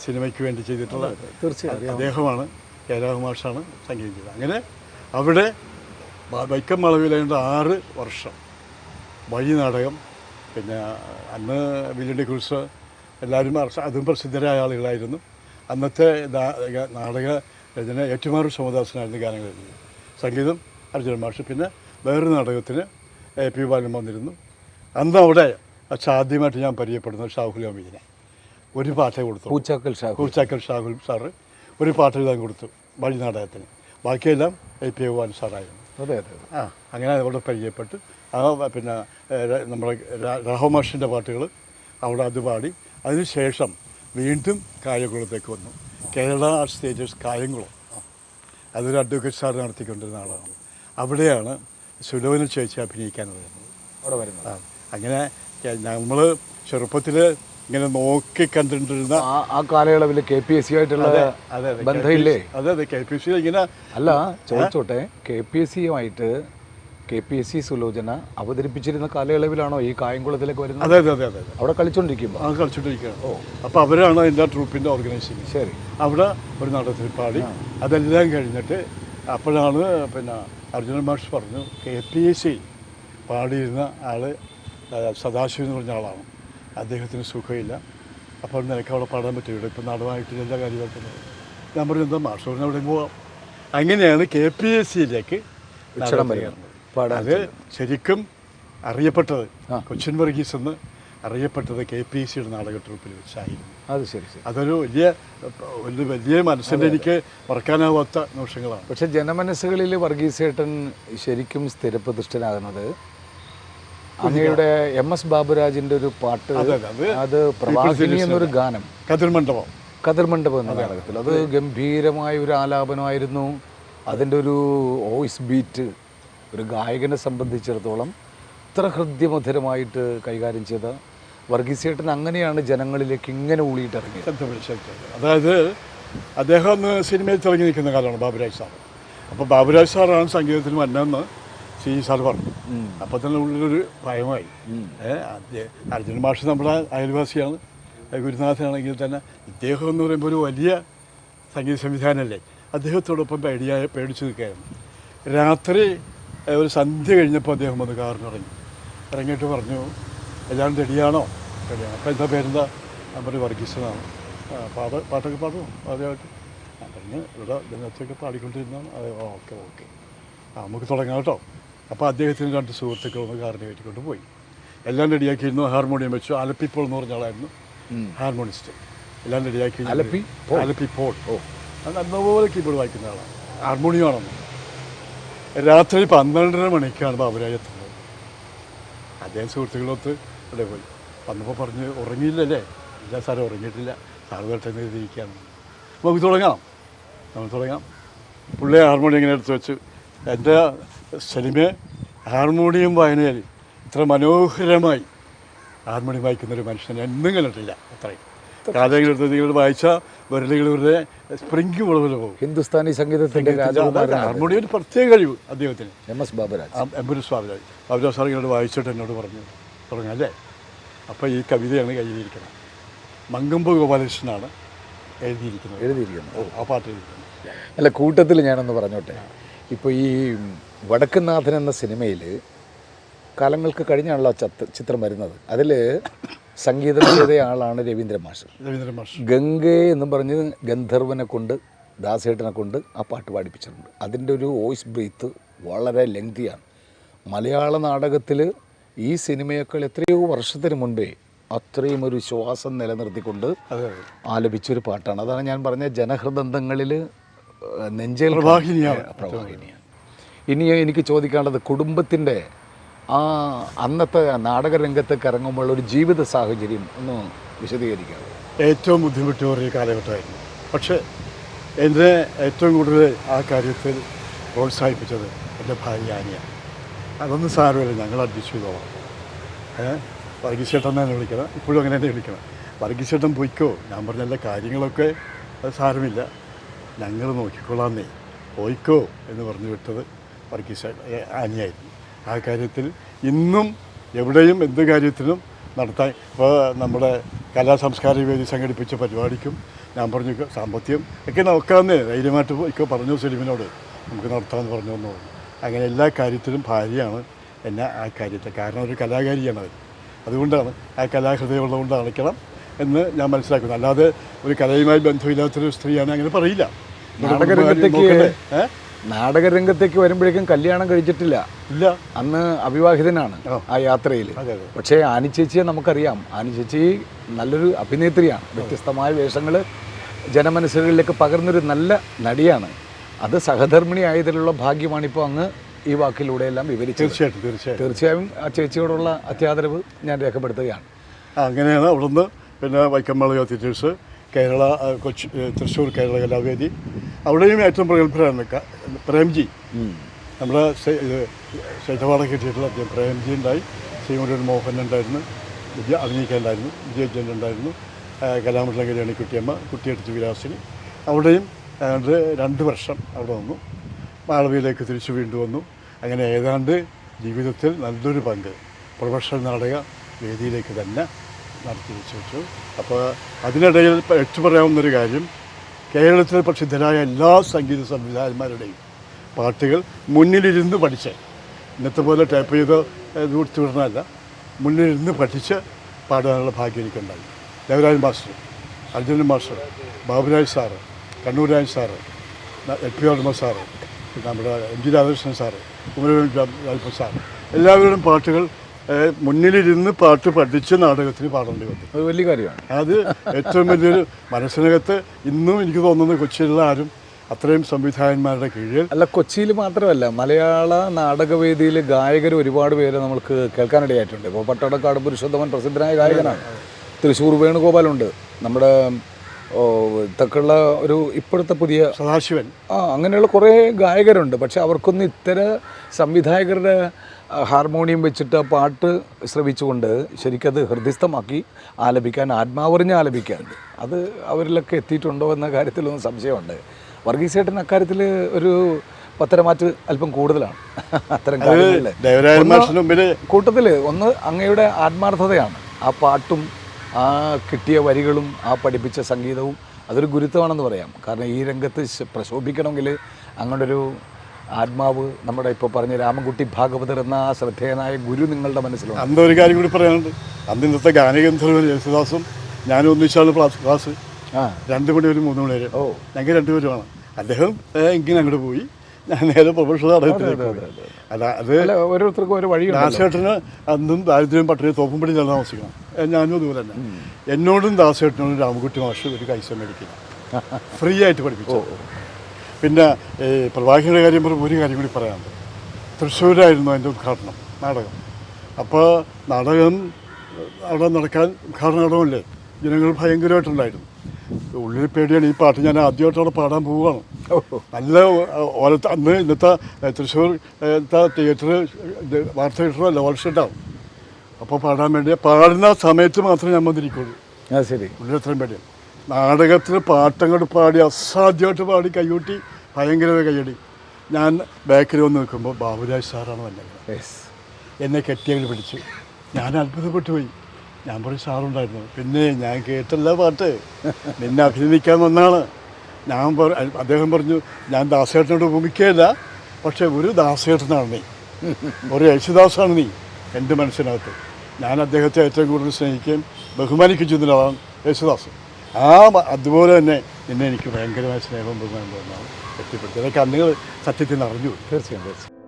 സിനിമയ്ക്ക് വേണ്ടി ചെയ്തിട്ടുള്ള തീർച്ചയായും അദ്ദേഹമാണ് കെ രാഹമാഷാണ് സംഗീതം ചെയ്തത്. അങ്ങനെ അവിടെ വൈക്കം മളവിലേണ്ട ആറ് വർഷം വഴി നാടകം പിന്നെ അന്ന് വില്യന്റെ കുറിച്ച് എല്ലാവരും അതും പ്രസിദ്ധരായ ആളുകളായിരുന്നു. അന്നത്തെ നാടക രചന ഏറ്റുമാറു സോമദാസനായിരുന്നു ഗാനങ്ങൾ എഴുതിയത്. സംഗീതം അർജുന മാഷ്. പിന്നെ വേറൊരു നാടകത്തിന് എ പി ബാലൻ വന്നിരുന്നു. അന്ന് അവിടെ ആദ്യമായിട്ട് ഞാൻ പരിചയപ്പെടുന്നത് ഷാഹുൽ അമീദിനെ ഒരു പാട്ടേ കൊടുത്തു. പൂച്ചാക്കൽ ഷാഹു പൂച്ചാക്കൽ ഷാഹുൽ സാറ് ഒരു പാട്ട് എഴുതാൻ കൊടുത്തു വഴി നാടകത്തിന്. ബാക്കിയെല്ലാം എ പി ബാലൻ സാറായിരുന്നു. അതെ അതെ. ആ അങ്ങനെ അവിടെ പരിചയപ്പെട്ട് ആ പിന്നെ നമ്മുടെ റഹോമാഷിന്റെ പാട്ടുകൾ അവിടെ അത് പാടി. അതിനുശേഷം വീണ്ടും കായംകുളത്തേക്ക് വന്നു. കേരള ആർട്സ് തിയേറ്റേഴ്സ് കായംകുളം അതൊരു അഡ്വക്കേറ്റ് സാർ നടത്തിക്കൊണ്ടിരുന്ന ആളാണ്. അവിടെയാണ് സുലോന ചേച്ചി അഭിനയിക്കാൻ വരുന്നത്. അവിടെ വരുന്നത്. അങ്ങനെ നമ്മൾ ചെറുപ്പത്തിൽ ഇങ്ങനെ നോക്കി കണ്ടിട്ടിരുന്ന ആ കാലയളവിൽ കെ പി എസ് സി ആയിട്ടുള്ള അതെ അതെ ബന്ധമില്ലേ? അതെ അതെ കെ പി എസ് സി ഇങ്ങനെ അല്ല ചോദിച്ചോട്ടെ K P S സിയുമായിട്ട് K P S C Sulochana അവതരിപ്പിച്ചിരുന്ന കാലയളവിലാണോ ഈ കായംകുളത്തിലേക്ക് വരുന്നത്? അതെ അതെ അതെ അതെ. അവിടെ കളിച്ചോണ്ടിരിക്കുമ്പോൾ ആ കളിച്ചോണ്ടിരിക്കുകയാണ്. ഓ. അപ്പോൾ അവരാണ് എന്റെ ട്രൂപ്പിന്റെ ഓർഗനൈസിങ് ശരി. അവിടെ ഒരു നാടകത്തിൽ പാടി അതെല്ലാം കഴിഞ്ഞിട്ട് അപ്പോഴാണ് പിന്നെ അർജുനൻ മാഷ് പറഞ്ഞു കെ പി എസ് സി പാടിയിരുന്ന ആൾ സദാശിവൻ എന്ന് പറഞ്ഞ ആളാണ്. അദ്ദേഹത്തിന് സുഖമില്ല. അപ്പോൾ നിനക്ക് അവിടെ പാടാൻ പറ്റില്ല ഇപ്പം നാടകമായിട്ട് എല്ലാ കാര്യമാക്കുന്നത് ഞാൻ പറഞ്ഞു എന്താ മാഷ്? പറഞ്ഞ അവിടെ പോവാം. അങ്ങനെയാണ് കെ പി എസ് സിയിലേക്ക് ഉച്ചടം പാടാൻ അത് ശരിക്കും അറിയപ്പെട്ടത്. കൊച്ചിൻ വർഗീസ് എന്ന് അറിയപ്പെട്ടത് കെ പി സിയുടെ നാടക ട്രൂപ്പിൽ വെച്ചായിരുന്നു. അത് ശരി അതൊരു വലിയ ഒരു വലിയ മനസ്സിന്റെ എനിക്ക് മറക്കാനാവാത്ത നിമിഷങ്ങളാണ്. പക്ഷെ ജനമനസ്സുകളിൽ വർഗീസേട്ടൻ ശരിക്കും സ്ഥിരപ്രതിഷ്ഠനാകുന്നത് അങ്ങയുടെ എം എസ് ബാബുരാജിന്റെ ഒരു പാട്ട് അത് പ്രവാസിനി എന്നൊരു ഗാനം. കതിർമണ്ഡപം കതിർമണ്ഡപം എന്ന നാടകത്തിൽ. അത് ഗംഭീരമായ ഒരു ആലാപനമായിരുന്നു. അതിന്റെ ഒരു വോയിസ് ബീറ്റ് ഒരു ഗായകനെ സംബന്ധിച്ചിടത്തോളം ഇത്ര ഹൃദ്യമധുരമായിട്ട് കൈകാര്യം ചെയ്ത വർഗീസേട്ടൻ അങ്ങനെയാണ് ജനങ്ങളിലേക്ക് ഇങ്ങനെ ഊളിയിട്ടിറങ്ങിയത്. ഇറങ്ങിയത് അതായത് അദ്ദേഹം അന്ന് സിനിമയിൽ തിളങ്ങി നിൽക്കുന്ന കാലമാണ് ബാബുരാജ് സാർ അപ്പോൾ ബാബുരാജ് സാറാണ് സംഗീതത്തിന് വന്നതെന്ന് സി സാർ പറഞ്ഞു. അപ്പോൾ തന്നെ ഉള്ളിലൊരു ഭയമായി. അർജുൻ മാഷ് നമ്മുടെ അയൽവാസിയാണ്. ഗുരുനാഥനാണെങ്കിൽ തന്നെ ഇദ്ദേഹം എന്ന് പറയുമ്പോൾ ഒരു വലിയ സംഗീത സംവിധാനമല്ലേ അദ്ദേഹത്തോടൊപ്പം പേടിയായ പേടിച്ചു നിൽക്കുകയായിരുന്നു. രാത്രി ഒരു സന്ധ്യ കഴിഞ്ഞപ്പോൾ അദ്ദേഹം വന്ന് കാറിനിറങ്ങി. ഇറങ്ങിയിട്ട് പറഞ്ഞു എല്ലാവരും റെഡിയാണോ? റെഡിയാണ്. അപ്പോൾ എന്താ പേരെന്താ? ഞാൻ പറഞ്ഞു വർഗീസ് എന്നാണ് ആ, പാട്ട് പാട്ടൊക്കെ പാടുമോ ആദ്യമായിട്ട്. ഞാൻ പറഞ്ഞ് ഇവിടെ ഇതിനകത്തൊക്കെ പാടിക്കൊണ്ടിരുന്നാണ് അതെ ഓക്കെ ഓക്കെ. ആ നമുക്ക് തുടങ്ങാം കേട്ടോ. അപ്പോൾ അദ്ദേഹത്തിന് രണ്ട് സുഹൃത്തുക്കൾ ഒന്ന് കാറിന് കയറ്റിക്കൊണ്ട് പോയി. എല്ലാം റെഡിയാക്കിയിരുന്നു. ഹാർമോണിയം വെച്ചു. അലപ്പിപ്പോൾ എന്ന് പറഞ്ഞ ആളായിരുന്നു. ഹാർമോണിസ്റ്റ്. എല്ലാം റെഡിയാക്കി. അലപ്പി അലപ്പിപ്പോൾ ഓ. അത് നല്ലപോലെ കീബോർഡ് വായിക്കുന്ന ആളാണ്. ഹാർമോണിയമാണെന്ന്. രാത്രി പന്ത്രണ്ടര മണിക്കാണ് ബാബുരാജ് എത്തുന്നത്. അദ്ദേഹം സുഹൃത്തുക്കളൊത്ത് ഇവിടെ പോയി. വന്നപ്പോൾ പറഞ്ഞ് ഉറങ്ങിയില്ലല്ലേ? ഇല്ല സാറേ ഉറങ്ങിയിട്ടില്ല. സാറ് പെട്ടെന്ന് എഴുതിയിരിക്കുകയാണ് നമുക്ക് തുടങ്ങാം. നമുക്ക് തുടങ്ങാം. പുള്ളി ഹാർമോണിയം ഇങ്ങനെ എടുത്ത് വെച്ച്. എന്റെ സിനിമ ഹാർമോണിയം വായനയിൽ ഇത്ര മനോഹരമായി ഹാർമോണിയം വായിക്കുന്നൊരു മനുഷ്യനെ എന്നും കണ്ടിട്ടില്ല. അത്രയും. എടുത്ത് വായിച്ച വിരലുകൾ സ്പ്രിംഗ് പോലെ പോകും. ഹിന്ദുസ്ഥാനി സംഗീതത്തിന്റെ രാജകുമാരൻ ഹാർമോണിയം ഒരു പ്രത്യേക കഴിവ് അദ്ദേഹത്തിന്. M S Baburaj. M S Baburaj. Baburaj sir ഇങ്ങോട്ട് വായിച്ചിട്ട് എന്നോട് പറഞ്ഞു തുടങ്ങാം അല്ലേ? അപ്പോൾ ഈ കവിതയാണ് കഴിഞ്ഞിരിക്കുന്നത് മങ്കമ്പ ഗോപാലകൃഷ്ണനാണ് എഴുതിയിരിക്കുന്നത്. എഴുതിയിരിക്കുന്നത്. ഓ ആ പാട്ട് എഴുതിയിരിക്കുന്നത് അല്ല കൂട്ടത്തിൽ ഞാനൊന്ന് പറഞ്ഞോട്ടെ. ഇപ്പോൾ ഈ വടക്കുനാഥൻ എന്ന സിനിമയിൽ കാലങ്ങൾക്ക് കഴിഞ്ഞാണല്ലോ ചിത്രം വരുന്നത്. അതിൽ സംഗീതം ചെയ്ത ആളാണ് രവീന്ദ്ര മാഷ്. രവീന്ദ്ര മാഷ്. ഗംഗെ എന്ന് പറഞ്ഞ് ഗന്ധർവനെ കൊണ്ട് ദാസേട്ടനെ കൊണ്ട് ആ പാട്ട് പാടിപ്പിച്ചിട്ടുണ്ട്. അതിന്റെ ഒരു വോയിസ് ബ്രീത്ത് വളരെ ലെങ്തിയാണ്. മലയാള നാടകത്തിൽ ഈ സിനിമയേക്കാൾ എത്രയോ വർഷത്തിന് മുൻപേ അത്രയും ഒരു ശ്വാസം നിലനിർത്തിക്കൊണ്ട് ആലപിച്ചൊരു പാട്ടാണ്. അതാണ് ഞാൻ പറഞ്ഞ ജനഹൃദന്തങ്ങളിൽ നെഞ്ചേൽ പ്രവാഹിനിയാണ്. പ്രവാഹിനിയാണ്. ഇനി എനിക്ക് ചോദിക്കാനുള്ളത് കുടുംബത്തിന്റെ ആ അന്നത്തെ നാടകരംഗത്തേക്ക് ഇറങ്ങുമ്പോൾ ഒരു ജീവിത സാഹചര്യം ഒന്ന് വിശദീകരിക്കാം ഏറ്റവും ബുദ്ധിമുട്ടേറിയ കാലഘട്ടമായിരുന്നു. പക്ഷേ എന്നെ ഏറ്റവും കൂടുതൽ ആ കാര്യത്തിൽ പ്രോത്സാഹിപ്പിച്ചത് എന്റെ ഭാര്യ ആനിയാണ് അതൊന്നും സാരമില്ല ഞങ്ങൾ അഡ്ജസ്റ്റ് ചെയ്തോളാം. ഏഹ് വർഗീസ് തന്നെ വിളിക്കണം. ഇപ്പോഴും അങ്ങനെ തന്നെ വിളിക്കണം. വർഗീസേട്ടൻ പോയിക്കോ ഞാൻ പറഞ്ഞ എല്ലാ കാര്യങ്ങളൊക്കെ അത് സാരമില്ല. ഞങ്ങൾ നോക്കിക്കൊള്ളാന്നേ പോയിക്കോ എന്ന് പറഞ്ഞു വിട്ടത് വർഗീസ് ആനിയായിരുന്നു. ആ കാര്യത്തിൽ ഇന്നും എവിടെയും എന്ത് കാര്യത്തിനും നടത്താൻ ഇപ്പോൾ നമ്മുടെ കലാ സംസ്കാര വേദി സംഘടിപ്പിച്ച പരിപാടിക്കും ഞാൻ പറഞ്ഞു "ഇക്ക, സാമ്പത്തികം ഒക്കെ നോക്കാമെന്നേ ധൈര്യമായിട്ട് ഇപ്പോൾ പറഞ്ഞു സെലിമിനോട് നമുക്ക് നടത്താമെന്ന് പറഞ്ഞു എന്ന് പറഞ്ഞു അങ്ങനെ എല്ലാ കാര്യത്തിലും ഭാര്യയാണ് എന്നെ ആ കാര്യത്തെ കാരണം ഒരു കലാകാരിയാണ് അവർ അതുകൊണ്ടാണ് ആ കലാഹൃദയം ഉള്ളതുകൊണ്ട് അടയ്ക്കണം എന്ന് ഞാൻ മനസ്സിലാക്കുന്നു അല്ലാതെ ഒരു കലയുമായി ബന്ധമില്ലാത്തൊരു സ്ത്രീയാണ് അങ്ങനെ പറയില്ല. നാടകരംഗത്തേക്ക്? നാടകരംഗത്തേക്ക് വരുമ്പോഴേക്കും കല്യാണം കഴിച്ചിട്ടില്ല. ഇല്ല. അന്ന് അവിവാഹിതനാണ് ആ. യാത്രയിൽ പക്ഷേ ആനി ചേച്ചിയെ നമുക്കറിയാം. ആനി ചേച്ചി നല്ലൊരു അഭിനേത്രിയാണ്. വ്യത്യസ്തമായ വേഷങ്ങൾ ജനമനസ്സുകളിലേക്ക് പകർന്നൊരു നല്ല നടിയാണ്. അത് സഹധർമ്മിണി ആയതിലുള്ള ഭാഗ്യമാണിപ്പോൾ അങ്ങ് ഈ വാക്കിലൂടെയെല്ലാം വിവരിച്ചു തീർച്ചയായിട്ടും തീർച്ചയായിട്ടും. തീർച്ചയായും ആ ചേച്ചിയോടുള്ള അത്യാദരവ് ഞാൻ രേഖപ്പെടുത്തുകയാണ്. അങ്ങനെയാണ് അവിടുന്ന് പിന്നെ വൈക്കമ്മള തിയേറ്റേഴ്സ് കേരള കൊച്ചി തൃശ്ശൂർ കേരള കലാവേദി അവിടെയും ഏറ്റവും പ്രഗത്ഭരാണ് പ്രേംജി. നമ്മുടെ ശൈതവാടം കിട്ടിയിട്ടുള്ള അദ്ദേഹം പ്രേംജി ഉണ്ടായി ശ്രീമുരൻ മോഹൻ ഉണ്ടായിരുന്നു വിജയ അഭിനയിക്കാനുണ്ടായിരുന്നു വിജയജൻ ഉണ്ടായിരുന്നു കലാമണ്ഡലം കല്യാണി കുട്ടിയമ്മ കുട്ടിയെടുത്ത് വിലാസിനി. അവിടെയും രണ്ട് വർഷം അവിടെ വന്നു മാളവിയിലേക്ക് തിരിച്ചു വീണ്ടും വന്നു. അങ്ങനെ ഏതാണ്ട് ജീവിതത്തിൽ നല്ലൊരു പങ്ക്. പ്രൊഫഷണൽ നാടക വേദിയിലേക്ക് തന്നെ നടത്തി വെച്ചു. വെച്ചു അപ്പോൾ അതിനിടയിൽ എടുത്തു പറയാവുന്നൊരു കാര്യം കേരളത്തിലെ പ്രസിദ്ധരായ എല്ലാ സംഗീത സംവിധായകന്മാരുടെയും പാട്ടുകൾ മുന്നിലിരുന്ന് പഠിച്ച് ഇന്നത്തെ പോലെ ടൈപ്പ് ചെയ്ത് ദൂരത്ത് വിടണമല്ല മുന്നിലിരുന്ന് പഠിച്ച് പാടാനുള്ള ഭാഗ്യം എനിക്കുണ്ടായി. Devarajan master Arjunan master Baburaj sir Kannuraj sir L P Varma sir നമ്മുടെ M G Radhakrishnan sir Kumaran Rajappan sir എല്ലാവരുടെയും പാട്ടുകൾ മുന്നിലിരുന്ന് പാട്ട് പഠിച്ച് നാടകത്തിന് പാടേണ്ടി വന്നു. അത് വലിയ കാര്യമാണ്. അത് ഏറ്റവും വലിയൊരു മനസ്സിനകത്ത് ഇന്നും എനിക്ക് തോന്നുന്നു കൊച്ചിയിലുള്ള ആരും അത്രയും സംവിധായകന്മാരുടെ കീഴിൽ അല്ല കൊച്ചിയിൽ മാത്രമല്ല മലയാള നാടകവേദിയിൽ ഗായകർ ഒരുപാട് പേര് നമുക്ക് കേൾക്കാനിടയായിട്ടുണ്ട്. ഇപ്പോൾ പട്ടടക്കാട് പുരുഷോത്തമൻ പ്രസിദ്ധനായ ഗായകനാണ്. തൃശ്ശൂർ വേണുഗോപാലുണ്ട്. നമ്മുടെ തക്കുള്ള ഇതൊക്കെയുള്ള ഒരു ഇപ്പോഴത്തെ പുതിയ സദാശിവൻ. ആ അങ്ങനെയുള്ള കുറേ ഗായകരുണ്ട്. പക്ഷെ അവർക്കൊന്നും ഇത്തരം സംവിധായകരുടെ ഹാർമോണിയം വെച്ചിട്ട് പാട്ട് ശ്രവിച്ചുകൊണ്ട് ശരിക്കത് ഹൃദയസ്ഥമാക്കി ആലപിക്കാൻ ആത്മാവറിഞ്ഞ് ആലപിക്കാൻ. അത് അവരിലൊക്കെ എത്തിയിട്ടുണ്ടോ എന്ന കാര്യത്തിലൊന്നും സംശയമുണ്ട്. വർഗീസേട്ടൻ അക്കാര്യത്തിൽ ഒരു പത്തരമാറ്റ് അല്പം കൂടുതലാണ്. അത്തരം കാര്യങ്ങളിൽ മാഷിന് കൂട്ടത്തിൽ ഒന്ന് അങ്ങയുടെ ആത്മാർത്ഥതയാണ്. ആ പാട്ടും ആ കിട്ടിയ വരികളും ആ പഠിപ്പിച്ച സംഗീതവും അതൊരു ഗുരുത്വമാണെന്ന് പറയാം. കാരണം ഈ രംഗത്ത് പ്രശോഭിക്കണമെങ്കിൽ അങ്ങയുടെ ഒരു ആത്മാവ് നമ്മുടെ ഇപ്പോൾ പറഞ്ഞ രാമൻകുട്ടി ഭാഗവതർ എന്ന ആ ശ്രദ്ധേയനായ ഗുരു നിങ്ങളുടെ മനസ്സിലുണ്ട്. അന്ന് ഒരു കാര്യം കൂടി പറയാനുണ്ട്. അന്ന് ഇന്നത്തെ ഗാനഗന്ധർവൻ യേശുദാസും ഞാനും ഒന്നിച്ചാണ് ക്ലാസ് ക്ലാസ് ആ. രണ്ട് മണി ഒരു മൂന്ന് മണി വരെ. ഓ. ഞങ്ങൾ രണ്ടുപേരുമാണ് അദ്ദേഹം ഇങ്ങനെ അങ്ങോട്ട് പോയി. ഞാൻ നേരെ പ്രൊഫഷണൽ അദ്ദേഹത്തിലേക്ക് അല്ല അത് ഓരോരുത്തർക്കും ഒരു വഴി ദാസേട്ടന് അന്നും ദാരിദ്ര്യം പട്ടിണി തോപ്പുംപടി ഞാൻ താമസിക്കണം. ഞാനും അതുപോലെ തന്നെ. എന്നോടും ദാസേട്ടനോടും രാമകുട്ടി മാഷ് ഒരു കൈസ മേടിക്കില്ല ഫ്രീ ആയിട്ട് പഠിപ്പിച്ചു. പിന്നെ ഈ പ്രവാഹിയുടെ കാര്യം പറയുമ്പോൾ ഒരു കാര്യം കൂടി പറയാനുണ്ട്. തൃശ്ശൂരായിരുന്നു അതിന്റെ ഉദ്ഘാടനം നാടകം. അപ്പോൾ നാടകം അവിടെ നടക്കാൻ ഉദ്ഘാടന നാടകമല്ലേ ജനങ്ങൾ ഭയങ്കരമായിട്ടുണ്ടായിരുന്നു. ഉള്ളിൽ പേടിയാണ് ഈ പാട്ട് ഞാൻ ആദ്യമായിട്ട് അവിടെ പാടാൻ പോവുകയാണ്. നല്ല ഓലത്ത് അന്ന് ഇന്നത്തെ തൃശ്ശൂർ തിയേറ്റർ വാർത്ത തിയേറ്ററല്ല ഓൾഷെട്ടാവും അപ്പോൾ പാടാൻ വേണ്ടി പാടുന്ന സമയത്ത് മാത്രമേ ഞാൻ വന്നിരിക്കുള്ളൂ. ശരി. ഉള്ളിൽ അത്രയും പേടിയാണ്. നാടകത്തിൽ പാട്ടങ്ങോട്ട് പാടി അസാധ്യമായിട്ട് പാടി കൈയൂട്ടി ഭയങ്കര കൈയടി ഞാൻ ബാക്കിൽ വന്ന് നിൽക്കുമ്പോൾ ബാബുരാജ് സാറാണ് വന്നത്. യെസ് എന്നെ കെട്ടിയങ്ങൾ പിടിച്ചു. ഞാൻ അത്ഭുതപ്പെട്ടു പോയി ഞാൻ പറയും സാറുണ്ടായിരുന്നു. പിന്നെ ഞാൻ കേട്ടല്ല പാട്ട്. നിന്നെ അഭിനന്ദിക്കാൻ വന്നാണ്. ഞാൻ പറ അദ്ദേഹം പറഞ്ഞു ഞാൻ ദാസേട്ടനോട് ഉപമിക്കുകയില്ല പക്ഷേ ഒരു ദാസേട്ടനാണ് നീ. ഒരു യേശുദാസാണ് നീ എന്റെ മനസ്സിനകത്ത്. ഞാൻ അദ്ദേഹത്തെ ഏറ്റവും കൂടുതൽ സ്നേഹിക്കുകയും ബഹുമാനിക്കുകയും ചെയ്യുന്ന ഒരാളാണ് യേശുദാസ്. ആ അതുപോലെ തന്നെ എന്നെ എനിക്ക് ഭയങ്കരമായ സ്നേഹം തോന്നുന്നു. എത്തിപ്പെടുത്തി. അതൊക്കെ അന്നുകൾ സത്യത്തിൽ നിന്ന് അറിഞ്ഞു. തീർച്ചയായും തീർച്ചയായും.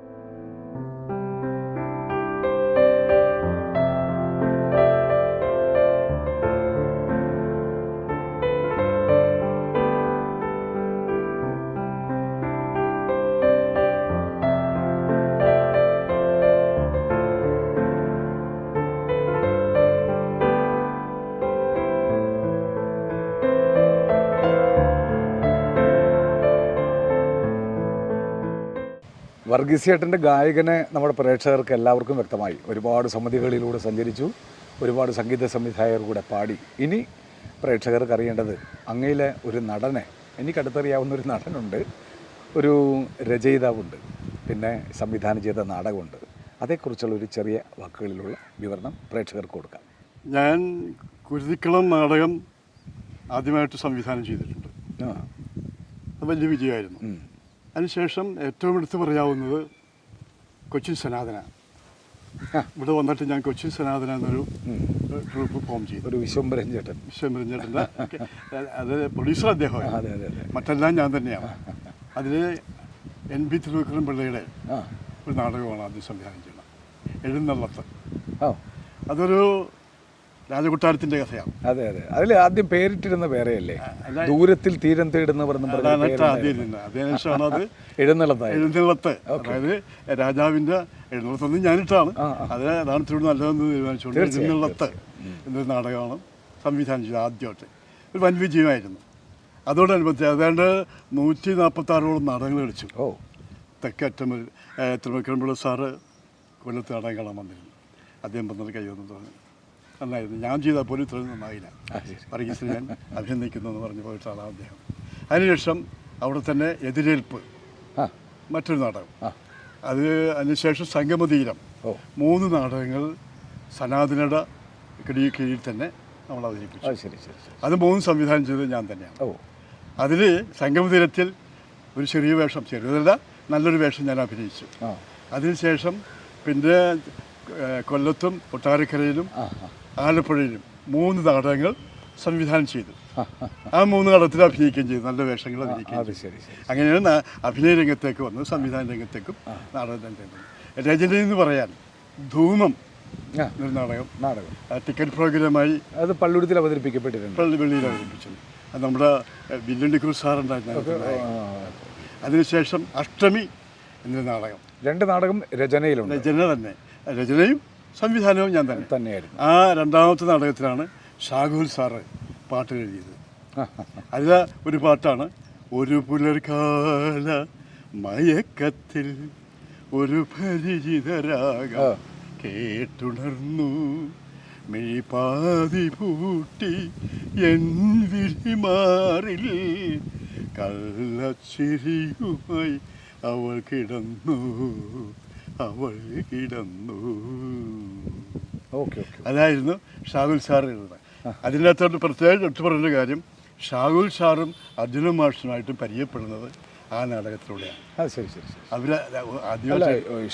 വർഗീസിയേട്ടന്റെ ഗായകനെ നമ്മുടെ പ്രേക്ഷകർക്ക് എല്ലാവർക്കും വ്യക്തമായി. ഒരുപാട് സമിതികളിലൂടെ സഞ്ചരിച്ചു. ഒരുപാട് സംഗീത സംവിധായകർ കൂടെ പാടി. ഇനി പ്രേക്ഷകർക്ക് അറിയേണ്ടത് അങ്ങയിലെ ഒരു നടനെ എനിക്കടുത്തറിയാവുന്ന ഒരു നടനുണ്ട്. ഒരു രചയിതാവുണ്ട്. പിന്നെ സംവിധാനം ചെയ്ത നാടകമുണ്ട്. അതേക്കുറിച്ചുള്ള ഒരു ചെറിയ വാക്കുകളിലുള്ള വിവരണം പ്രേക്ഷകർക്ക് കൊടുക്കാം. ഞാൻ കുരുതിക്കളം നാടകം ആദ്യമായിട്ട് സംവിധാനം ചെയ്തിട്ടുണ്ട്. ആ. അത് വലിയ വിജയമായിരുന്നു. അതിനുശേഷം ഏറ്റവും എടുത്തു പറയാവുന്നത് കൊച്ചിൻ സനാതന. ഇവിടെ വന്നിട്ട് ഞാൻ കൊച്ചിൻ സനാതന എന്നൊരു ട്രൂപ്പ് ഫോം ചെയ്തു. ഒരു വിശ്വംഭരൻ ചേട്ടൻ. അത് പ്രൊഡ്യൂസർ അദ്ദേഹമാണ് മറ്റെല്ലാം ഞാൻ തന്നെയാണ്. അതിൽ എൻ ബി തിരുവിക്രം പിള്ളയുടെ ഒരു നാടകമാണ് ആദ്യം സംവിധാനം ചെയ്യുന്നത്. എഴുന്നള്ളത്ത്. അതൊരു രാജകൊട്ടാരത്തിന്റെ കഥയാണ്. അതെ അതെ. അതിൽ ആദ്യം പേരിട്ടിരുന്ന പേരെയല്ലേ ദൂരത്തിൽ തീരം തേടുന്നവർ അതിനുശേഷമാണ് അത് എഴുന്നള്ളത്ത്. അതായത് രാജാവിന്റെ എഴുന്നള്ളത്തൊന്നും ഞാനിട്ടാണ്. അത് അതാണ് ഇത്തിരി നല്ലതെന്ന് തീരുമാനിച്ചുകൊണ്ട് എഴുന്നള്ളത്ത് എന്നൊരു നാടകമാണ് സംവിധാനം ചെയ്തത് ആദ്യമായിട്ട്. ഒരു വൻ വിജയമായിരുന്നു. അതോടനുബന്ധിച്ച് ഏതാണ്ട് നൂറ്റി നാൽപ്പത്താറോളം നാടകങ്ങൾ കളിച്ചു. ഓ. തെക്കറ്റം തിരുവക്കരമ്പിള്ള സാറ് കൊല്ലത്ത് നാടകം കാണാൻ വന്നിരുന്നു. അദ്ദേഹം വന്നത് കൈവന്നു തോന്നി നന്നായിരുന്നു. ഞാൻ ചെയ്താൽ പോലും ഇത്രയും നന്നായില്ല. വർഗീസിനെ ഞാൻ അഭിനന്ദിക്കുന്നു എന്ന് പറഞ്ഞു പോയിട്ടാണ് അദ്ദേഹം. അതിനുശേഷം അവിടെ തന്നെ എതിരേൽപ്പ്. മറ്റൊരു നാടകം. അത് അതിനുശേഷം സംഗമതീരം മൂന്ന് നാടകങ്ങൾ സനാതനയുടെ കിടി കീഴിൽ തന്നെ നമ്മൾ അവതരിപ്പിച്ചു. അത് മൂന്ന് സംവിധാനം ചെയ്തത് ഞാൻ തന്നെയാണ്. അതിൽ സംഗമതീരത്തിൽ ഒരു ചെറിയ വേഷം ചെറിയതല്ല നല്ലൊരു വേഷം ഞാൻ അഭിനയിച്ചു. അതിനുശേഷം പിന്നെ കൊല്ലത്തും കൊട്ടാരക്കരയിലും ആലപ്പുഴയിലും മൂന്ന് നാടകങ്ങൾ സംവിധാനം ചെയ്തു. ആ, മൂന്ന് നാടകത്തിൽ അഭിനയിക്കുകയും ചെയ്തു. നല്ല വേഷങ്ങൾ അഭിനയിക്കുകയും ശരി അങ്ങനെയാണ് അഭിനയ രംഗത്തേക്ക് വന്നത് സംവിധാന രംഗത്തേക്കും നാടക രംഗത്തേക്കും. രചന എന്ന് പറയാൻ ധൂമം ഒരു നാടകം. നാടകം. ടിക്കറ്റ് പ്രോഗ്രാമായി അത് പള്ളുരുത്തിൽ അവതരിപ്പിക്കപ്പെട്ടിരുന്നു വെള്ളിയിൽ അവതരിപ്പിച്ചത്. അത് നമ്മുടെ വില്ലണ്ടി ക്രൂസ് സാറുണ്ടായിരുന്നു അതിനുശേഷം അഷ്ടമി എന്നൊരു നാടകം. രണ്ട് നാടകം രചനയിലുണ്ട്. രചന തന്നെ. രചനയും സംവിധാനവും ഞാൻ തന്നെ. തന്നെയായിരുന്നു. ആ രണ്ടാമത്തെ നാടകത്തിലാണ് ഷാഗുൽ സാറ് പാട്ട് എഴുതിയത്. അതിൽ ഒരു പാട്ടാണ് ഒരു പുലർകാല മയക്കത്തിൽ ഒരു പരിചിതരാഗം ആ. കേട്ടുണർന്നു. മെയ്പാതി പൂട്ടി എൻ വിളിമാറിൽ കള്ളച്ചിരിയുമായി അവൾ കിടന്നു. അവൾ കിടന്നു ഓക്കെ അതായിരുന്നു ഷാഹുൽ സാർ എഴുതുന്നത്. അതിനകത്തോട്ട് പ്രത്യേകം എടുത്തു പറഞ്ഞ കാര്യം ഷാഹുൽ സാറും അർജുന മാഷുമായിട്ടും പരിചയപ്പെടുന്നത് ആ നാടകത്തിലൂടെയാണ്. ആ ശരി ശരി ശരി. അവർ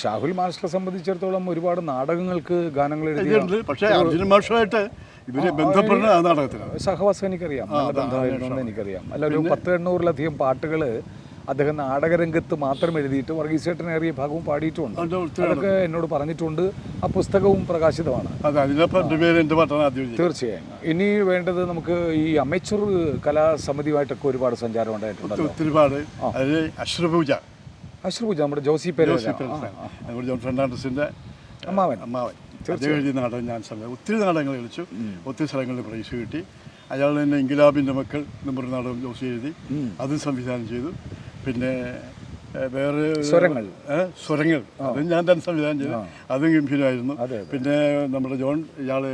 ഷാഹുൽ മാസ്റ്ററെ സംബന്ധിച്ചിടത്തോളം ഒരുപാട് നാടകങ്ങൾക്ക് ഗാനങ്ങൾ എഴുതിയിട്ടുണ്ട് പക്ഷേ അർജുന മാഷുമായിട്ട് ഇവരെ ബന്ധപ്പെടുന്നത് ആ നാടകത്തിലാണ്. സഹവാസം എനിക്കറിയാം എനിക്കറിയാം അല്ല ഒരു പത്ത് എണ്ണൂറിലധികം പാട്ടുകൾ അദ്ദേഹം നാടകരംഗത്ത് മാത്രം എഴുതിയിട്ട് വർഗീസേട്ടനേറിയ ഭാഗവും പാടിയിട്ടുണ്ട് അതൊക്കെ എന്നോട് പറഞ്ഞിട്ടുണ്ട്. ആ പുസ്തകവും പ്രകാശിതമാണ്. തീർച്ചയായും. ഇനി വേണ്ടത് നമുക്ക് ഈ അമേച്ചർ കലാസമിതിയുമായിട്ടൊക്കെ ഒരുപാട് സഞ്ചാരം ഉണ്ടായിട്ടുണ്ട് അശ്രപൂജ അശ്രുപൂജ നമ്മുടെ ജോസി പേര് നമ്മുടെ ജോൺ ഫെർണാണ്ടസിന്റെ അമ്മാവൻ. അമ്മാവൻ. എഴുതിയ നാടകം ഞാൻ സമയം ഒത്തിരി നാടകങ്ങൾ കളിച്ചു. ഒത്തിരി സ്ഥലങ്ങളിൽ പ്രൈസ് കിട്ടി. അയാൾ തന്നെ ഇംഗ്ലാബിന്റെ മക്കൾ എന്ന് പറഞ്ഞ നാടകം ജോസി എഴുതി. അതും സംവിധാനം ചെയ്തു. പിന്നെ വേറെ സ്വരങ്ങൾ. സ്വരങ്ങൾ. അതും ഞാൻ തന്നെ സംവിധാനം ചെയ്തു. അതും ഗംഭീരമായിരുന്നു പിന്നെ നമ്മുടെ ജോൺ ഇയാൾ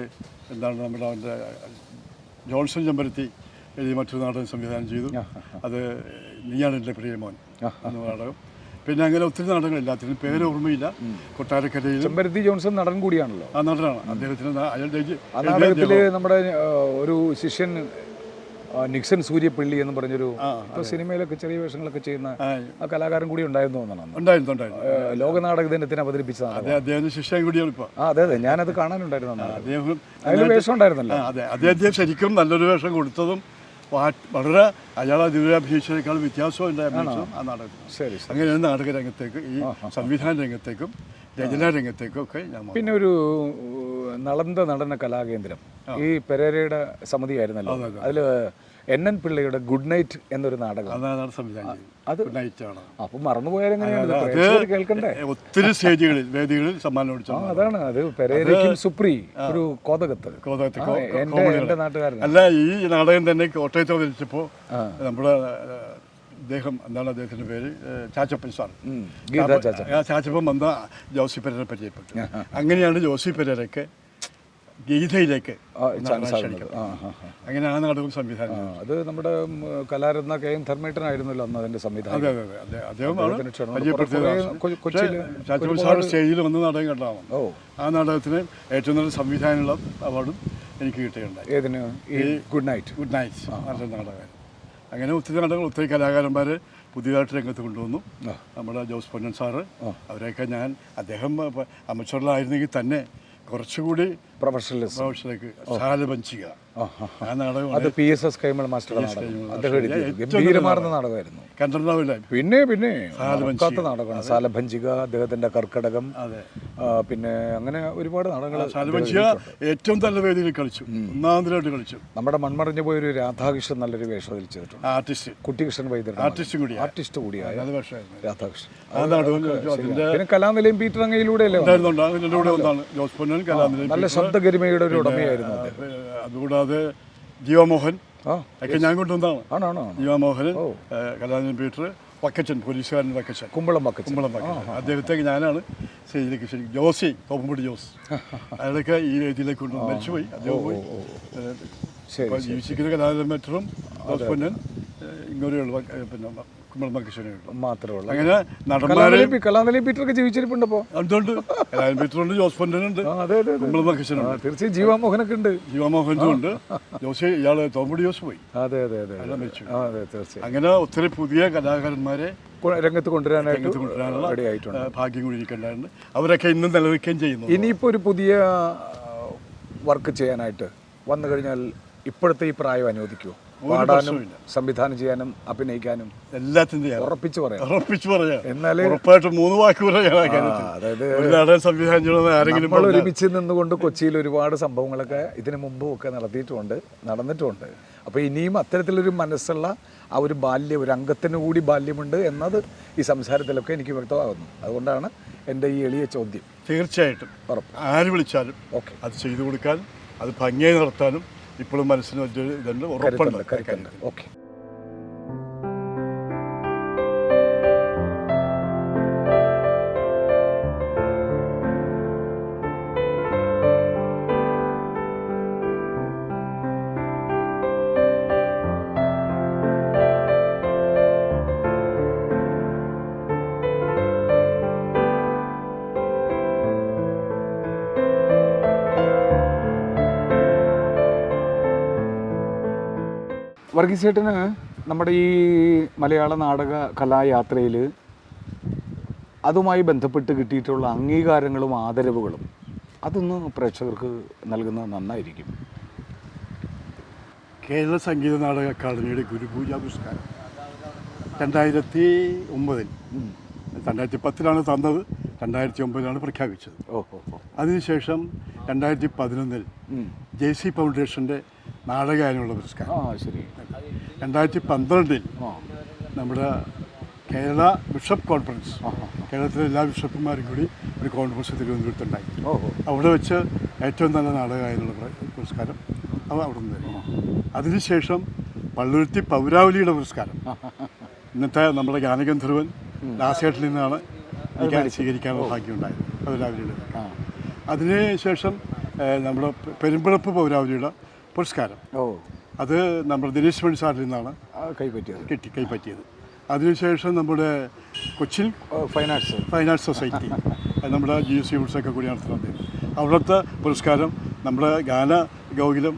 എന്താണ് നമ്മുടെ അവന്റെ ജോൺസൺ ചെമ്പരത്തി എഴുതി മറ്റൊരു നാടകം സംവിധാനം ചെയ്തു. അത് നീയാണ് എന്റെ പ്രിയമോൻ എന്ന നാടകം. പിന്നെ അങ്ങനെ ഒത്തിരി നാടകങ്ങൾ എല്ലാത്തിനും പേര് ഓർമ്മയില്ല. കൊട്ടാരക്കരയിൽ ചെമ്പരത്തി ജോൺസൺ നടൻ കൂടിയാണല്ലോ. ആ നടനാണ്. അദ്ദേഹത്തിന് നമ്മുടെ ഒരു ശിഷ്യൻ നിക്സൺ സൂര്യപ്പള്ളി എന്ന് പറഞ്ഞൊരു ഇപ്പൊ സിനിമയിലൊക്കെ ചെറിയ വേഷങ്ങളൊക്കെ ചെയ്യുന്ന ആ, കലാകാരൻ കൂടി ഉണ്ടായിരുന്നു ഉണ്ടായിരുന്നു ആ, ദിനത്തിന് അവതരിപ്പിച്ചതാണ്. ശിഷ്യം കൂടിയാണ് ഇപ്പോൾ ആ അതെ അതെ. ഞാനത് കാണാനുണ്ടായിരുന്നു അതിൽ വേഷം ഉണ്ടായിരുന്നല്ലോ. അതെ. അദ്ദേഹം ശരിക്കും നല്ലൊരു വേഷം കൊടുത്തതും വളരെ അയാളെ അതിലെ വ്യത്യാസവും വ്യത്യാസം ഉണ്ട് ആ നാടകം ശരി ശരി. നാടക രംഗത്തേക്ക് ഈ സംവിധാന രംഗത്തേക്കും രചനാ രംഗത്തേക്കും ഒക്കെ ഞാൻ പിന്നെ ഒരു നളന്ത നടന കലാകേന്ദ്രം. ഈ പെരേരയുടെ സമിതിയായിരുന്നല്ലോ. അതിൽ എൻ എൻ പിള്ളയുടെ ഗുഡ് നൈറ്റ് എന്നൊരു നാടകം. അത് അപ്പം മറന്നുപോയാലെങ്ങനെയാണ് കേൾക്കണ്ടേ? ഒത്തിരി സ്റ്റേജുകളിൽ വേദികളിൽ സമ്മാനം അതാണ്. അത് പെരേരയ്ക്കും സുപ്രി ഒരു കോതകത്ത്. കോമഡികൾ. എന്റെ നാട്ടുകാരൻ അല്ല ഈ നാടകം തന്നെ കോട്ടയത്ത് അവതരിച്ചപ്പോൾ നമ്മുടെ അദ്ദേഹം എന്താണ് അദ്ദേഹത്തിന്റെ പേര്? ചാച്ചപ്പൻ സാർ. ചാച്ചപ്പൻ. വന്ന ജോസി പെരേരെ പരിചയപ്പെട്ടു. അങ്ങനെയാണ് ജോസി പെരേരയ്ക്ക് ഗീതയിലേക്ക് അങ്ങനെയാണ് ചാൻസ് ആ ആ ആ. അങ്ങനെ ആ നാടകം സംവിധാനം. അത് നമ്മുടെ കലാരത്ന കെ എൻ ധർമ്മേട്ടനായിരുന്നല്ലോ അന്ന് അതിന്റെ സംവിധാനം. സാർ സ്റ്റേജിൽ വന്ന് നാടകം കണ്ടാവും. ഓ. ആ നാടകത്തിന് ഏറ്റവും നല്ല സംവിധാനമുള്ള അവാർഡും എനിക്ക് കിട്ടിയിട്ടുണ്ട് ഏതിന്? Good night. Good night. നല്ല നാടകം. അങ്ങനെ ഒത്തിരി നാടകങ്ങൾ ഒത്തിരി കലാകാരന്മാർ പുതിയതായിട്ട് രംഗത്ത് കൊണ്ടുവന്നു. നമ്മുടെ ജോസ് പൊന്നൻ സാറ് അവരെയൊക്കെ ഞാൻ അദ്ദേഹം അമച്ചോറിലായിരുന്നെങ്കിൽ തന്നെ കുറച്ചുകൂടി പ്രൊഫഷണലിസം പ്രൊഫഷനിലേക്ക് സാലപഞ്ചിക ആ, ആ. ആ നാടകം അത് പി എസ് എസ് കൈമൾ മാസ്റ്ററുടെ നാടകം കൈമൾ അദ്ദേഹം മാസ്റ്റർ. എഴുതിയത് ഗംഭീരമാർന്ന നാടകമായിരുന്നു കണ്ടിട്ടുണ്ടാവില്ല പിന്നെ പിന്നെ. മറക്കാത്ത നാടകമാണ് സാലഭഞ്ചിക അദ്ദേഹത്തിന്റെ കർക്കടകം. പിന്നെ അങ്ങനെ ഒരുപാട് നാടകങ്ങൾ സാലഭഞ്ചിക ഏറ്റവും നല്ല വേദിയിൽ കളിച്ചു. ഒന്നാമതായിട്ട് കളിച്ചു. നമ്മുടെ മൺമറിഞ്ഞു പോയൊരു രാധാകൃഷ്ണൻ നല്ലൊരു വേഷം ചെയ്തിട്ടുണ്ട്. ആർട്ടിസ്റ്റ് കുട്ടികൃഷ്ണൻ വൈദ്യർ ആർട്ടിസ്റ്റും കൂടി ആർട്ടിസ്റ്റ് കൂടിയായ രാധാകൃഷ്ണൻ. പിന്നെ കലാനിലയം പീറ്റർ അങ്ങയിലൂടെയല്ലേ നല്ല ഉണ്ടായിരുന്നുണ്ട് നല്ല ശബ്ദഗരിമയുടെ ഒരു ഉടമയായിരുന്നു അതുകൂടാതെ ജീവമോഹൻ ഒക്കെ ഞാൻ കൊണ്ടുവന്നതാണ്. ആണോ ആണോ ആണോ. ജീവമോഹൻ കലാനിലയം പീറ്റർ വക്കച്ചൻ പോലീസുകാരൻ വക്കച്ചൻ. കുമ്പളം വക്കച്ചൻ. കുമ്പളം വക്കച്ചൻ. അദ്ദേഹത്തേക്ക് ഞാനാണ് സ്റ്റേജിലേക്ക് ശരി ജോസി തോപ്പുംപടി ജോസ്. അയാളൊക്കെ ഈ രീതിയിലേക്ക് കൊണ്ട് മരിച്ചുപോയി. അദ്ദേഹം പോയി ജീവിച്ചിരിക്കുന്ന കലാനിലയം പീറ്ററും ജോസ് പൊന്നൻ ഇങ്ങനെയുള്ള പിന്നെ മാത്രമേ ഉള്ളൂ അങ്ങനെ നടന്മാരെ പീറ്ററൊക്കെ ജീവിച്ചിരിപ്പുണ്ട് പീറ്ററുണ്ട് ജോസ് അതെ അതെ തീർച്ചയായും ജീവാമോഹനൊക്കെ ഉണ്ട്. ജീവമോഹനും ഉണ്ട് ജോസ് ജോസ് പോയി. അതെ അതെ അതെ എല്ലാം മരിച്ചു അതെ തീർച്ചയായും. അങ്ങനെ ഒത്തിരി പുതിയ കലാകാരന്മാരെ രംഗത്ത് കൊണ്ടുവരാനായിട്ട് ഭാഗ്യം കൂടി അവരൊക്കെ ഇന്നും നിലനിൽക്കുകയും ചെയ്യുന്നു. ഇനിയിപ്പോൾ ഒരു പുതിയ വർക്ക് ചെയ്യാനായിട്ട് വന്നു കഴിഞ്ഞാൽ ഇപ്പോഴത്തെ ഈ പ്രായം അനുവദിക്കുമോ പാടാനും. സംവിധാനം ചെയ്യാനും അഭിനയിക്കാനും എല്ലാത്തിനും ഉറപ്പിച്ചു പറയാം. ഉറപ്പിച്ച് പറയാം. എന്നാൽ ഉറപ്പായിട്ട് മൂന്ന് വാക്ക്. അതായത് സംവിധാനം ചെയ്യണമെന്ന് ആരെങ്കിലും നമ്മൾ ഒരുമിച്ച് നിന്നുകൊണ്ട് കൊച്ചിയിൽ ഒരുപാട് സംഭവങ്ങളൊക്കെ ഇതിനു മുമ്പും ഒക്കെ നടത്തിയിട്ടുമുണ്ട് നടന്നിട്ടുമുണ്ട് അപ്പോൾ ഇനിയും അത്തരത്തിലൊരു മനസ്സുള്ള ആ ഒരു ബാല്യം ഒരു അംഗത്തിന് കൂടി ബാല്യമുണ്ട് എന്നത് ഈ സംസാരത്തിലൊക്കെ എനിക്ക് വ്യക്തമാകുന്നു. അതുകൊണ്ടാണ് എന്റെ ഈ എളിയ ചോദ്യം. തീർച്ചയായിട്ടും. ആര് വിളിച്ചാലും ഓക്കെ. അത് ചെയ്തു കൊടുക്കാൻ അത് ഭംഗിയായി നടത്താനും ഇപ്പോഴും മനസ്സിന് ഉറപ്പുണ്ട്. കരുത്തുണ്ട് കരുത്തുണ്ട് ചേട്ടന് വർഗീസേട്ടന് നമ്മുടെ ഈ മലയാള നാടക കലായാത്രയിൽ അതുമായി ബന്ധപ്പെട്ട് കിട്ടിയിട്ടുള്ള അംഗീകാരങ്ങളും ആദരവുകളും അതൊന്ന് പ്രേക്ഷകർക്ക് നൽകുന്നത് നന്നായിരിക്കും. കേരള സംഗീത നാടക അക്കാദമിയുടെ ഗുരുപൂജ പുരസ്കാരം. രണ്ടായിരത്തി ഒമ്പതിൽ. രണ്ടായിരത്തി പത്തിലാണ് തന്നത്. രണ്ടായിരത്തി ഒമ്പതിലാണ് പ്രഖ്യാപിച്ചത്. അതിനുശേഷം രണ്ടായിരത്തി പതിനൊന്നിൽ. ജെ സി ഫൗണ്ടേഷന്റെ നാടകാനുള്ള പുരസ്കാരം. ആ ശരി. രണ്ടായിരത്തി പന്ത്രണ്ടിൽ നമ്മുടെ കേരള ബിഷപ്പ് കോൺഫറൻസ്. കേരളത്തിലെ എല്ലാ ബിഷപ്പുമാരും കൂടി ഒരു കോൺഫറൻസ് തിരുവനന്തപുരത്തുണ്ടായി. അവിടെ വെച്ച് ഏറ്റവും നല്ല നാടകമായുള്ള പുരസ്കാരം. അത് അവിടെ നിന്ന് അതിനുശേഷം പള്ളുരുത്തി പൗരാവലിയുടെ പുരസ്കാരം. ഇന്നത്തെ നമ്മുടെ ഗാനഗന്ധർവൻ ദാസേട്ടിൽ നിന്നാണ് എനിക്ക് സ്വീകരിക്കാനുള്ള ഭാഗ്യമുണ്ടായത് പൗരാവലിയുടെ. അതിനുശേഷം നമ്മുടെ പെ- പെരുമ്പളപ്പ് പൗരാവലിയുടെ പുരസ്കാരം. അത് നമ്മുടെ ദിനേശ് മണി സാറിൽ നിന്നാണ് കൈപ്പറ്റിയത്. കിട്ടി കൈപ്പറ്റിയത്. അതിനുശേഷം നമ്മുടെ Cochin fine arts fine arts society നമ്മുടെ ജി എസ് സി ഒക്കെ കൂടി നടത്തുന്നത് അവിടുത്തെ പുരസ്കാരം നമ്മുടെ ഗാന ഗോകുലം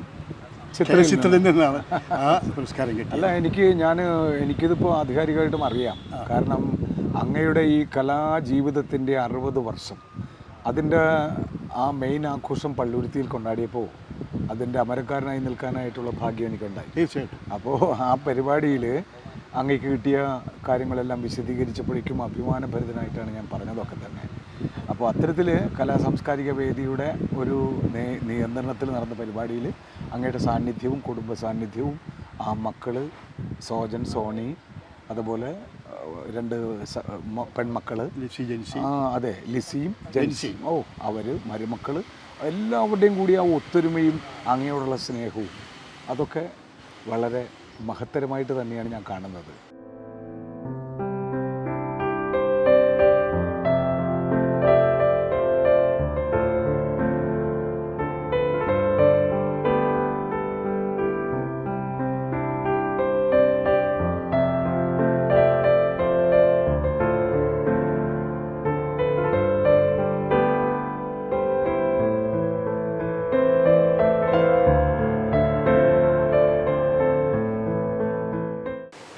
ചിത്രത്തിൽ നിന്നാണ്. ആ പുരസ്കാരം കിട്ടി അല്ല എനിക്ക് ഞാൻ എനിക്കിതിപ്പോൾ ആധികാരികമായിട്ടും അറിയാം. കാരണം അങ്ങയുടെ ഈ കലാജീവിതത്തിന്റെ അറുപത് വർഷം അതിന്റെ ആ മെയിൻ ആഘോഷം പള്ളുരുത്തിയിൽ കൊണ്ടാടിയപ്പോൾ അതിന്റെ അമരക്കാരനായി നിൽക്കാനായിട്ടുള്ള ഭാഗ്യം എനിക്കുണ്ടായി. തീർച്ചയായിട്ടും. അപ്പോൾ ആ പരിപാടിയിൽ അങ്ങേക്ക് കിട്ടിയ കാര്യങ്ങളെല്ലാം വിശദീകരിച്ചപ്പോഴേക്കും അഭിമാനഭരിതനായിട്ടാണ് ഞാൻ പറഞ്ഞതൊക്കെ തന്നെ. അപ്പോൾ അത്തരത്തിൽ കലാ സാംസ്കാരിക വേദിയുടെ ഒരു നിയന്ത്രണത്തിൽ നടന്ന പരിപാടിയിൽ അങ്ങയുടെ സാന്നിധ്യവും കുടുംബ സാന്നിധ്യവും ആ മക്കൾ സോജൻ സോണി അതുപോലെ രണ്ട് പെൺമക്കൾ ലിസി ജെൻസി. ആ അതെ ലിസിയും ജെൻസിയും ഓ അവർ മരുമക്കൾ എല്ലാവരുടെയും കൂടി ആ ഒത്തൊരുമയും അങ്ങയോടുള്ള സ്നേഹവും അതൊക്കെ വളരെ മഹത്തരമായിട്ട് തന്നെയാണ് ഞാൻ കാണുന്നത്.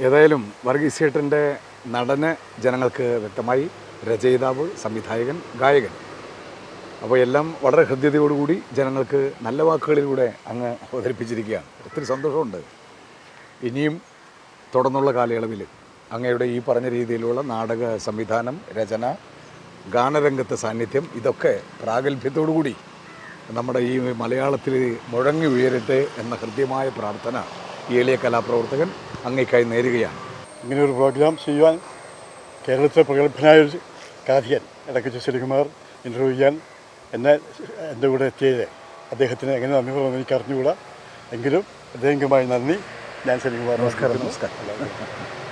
ഏതായാലും വർഗീസ് ചേട്ടന്റെ നടന് ജനങ്ങൾക്ക് വ്യക്തമായി രചയിതാവ് സംവിധായകൻ ഗായകൻ. അപ്പോൾ എല്ലാം വളരെ ഹൃദ്യതയോടുകൂടി ജനങ്ങൾക്ക് നല്ല വാക്കുകളിലൂടെ അങ്ങ് അവതരിപ്പിച്ചിരിക്കുകയാണ്. ഒത്തിരി സന്തോഷമുണ്ട്. ഇനിയും തുടർന്നുള്ള കാലയളവിൽ അങ്ങയുടെ ഈ പറഞ്ഞ രീതിയിലുള്ള നാടക സംവിധാനം രചന ഗാനരംഗത്തെ സാന്നിധ്യം ഇതൊക്കെ പ്രാഗൽഭ്യത്തോടുകൂടി നമ്മുടെ ഈ മലയാളത്തിൽ മുഴങ്ങി ഉയരട്ടെ എന്ന ഹൃദ്യമായ പ്രാർത്ഥന ഈ എളിയ കലാപ്രവർത്തകൻ അങ്ങേക്കായി നേരുകയാണ്. ഇങ്ങനെ ഒരു പ്രോഗ്രാം ചെയ്യുവാൻ കേരളത്തിലെ പ്രഗത്ഭനായ ഒരു കാഥികൻ ഇടയ്ക്ക് ശ്രീകുമാർ ഇന്റർവ്യൂ ചെയ്യാൻ എന്നെ എന്റെ കൂടെ എത്തിയത് അദ്ദേഹത്തിന് എങ്ങനെ നന്ദി പറഞ്ഞു എനിക്ക് അറിഞ്ഞുകൂടാ. എങ്കിലും അദ്ദേഹമായി നന്ദി. ഞാൻ ശ്രീകുമാർ നമസ്കാരം നമസ്കാരം.